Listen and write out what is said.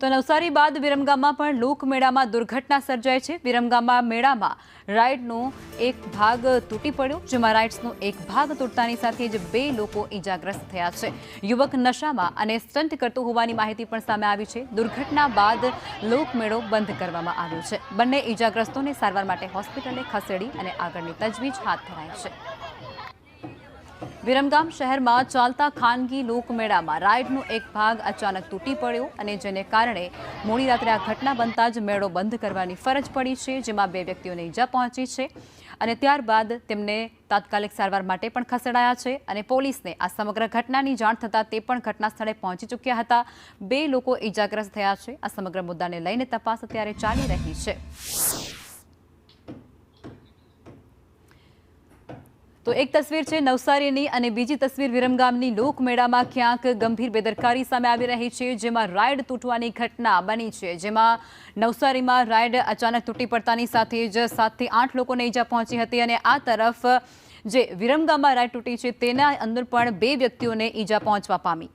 તો નવસારી બાદ વિરમગામમાં પણ લોકમેળામાં દુર્ઘટના સર્જાઈ છે. વિરમગામમાં મેળામાં રાઇડનો એક ભાગ તૂટી પડ્યો, જેમાં રાઇડ્સનો એક ભાગ તૂટતાની સાથે જ બે લોકો ઈજાગ્રસ્ત થયા છે. યુવક નશામાં અને સ્ટન્ટ કરતો હોવાની માહિતી પણ સામે આવી છે. દુર્ઘટના બાદ લોકમેળો બંધ કરવામાં આવ્યો છે. બંને ઈજાગ્રસ્તોને સારવાર માટે હોસ્પિટલે ખસેડી અને આગળની તજવીજ હાથ ધરાઈ છે. વિરમગામ શહેરમાં ચાલતા ખાનગી લોકમેળામાં રાઇડનો એક ભાગ અચાનક તૂટી પડ્યો અને જેને કારણે મોડી રાત્રે આ ઘટના બનતા જ મેળો બંધ કરવાની ફરજ પડી છે, જેમાં બે વ્યક્તિઓને ઈજા પહોંચી છે અને ત્યારબાદ તેમને તાત્કાલિક સારવાર માટે પણ ખસેડાયા છે અને પોલીસને આ સમગ્ર ઘટનાની જાણ થતાં તે પણ ઘટના સ્થળે પહોંચી ચૂક્યા હતા. બે લોકો ઈજાગ્રસ્ત થયા છે. આ સમગ્ર મુદ્દાને લઈને તપાસ અત્યારે ચાલી રહી છે. તો એક તસવીર છે નવસારીની અને બીજી તસવીર વિરમગામની લોકમેળામાં ક્યાંક ગંભીર બેદરકારી સામે આવી રહી છે, જેમાં રાઇડ તૂટવાની ઘટના બની છે, જેમાં નવસારીમાં રાઇડ અચાનક તૂટી પડતાની સાથે જ સાતથી આઠ લોકોને ઈજા પહોંચી હતી અને આ તરફ જે વિરમગામમાં રાઇડ તૂટી છે, તેના અંદર પણ બે વ્યક્તિઓને ઈજા પહોંચવા પામી.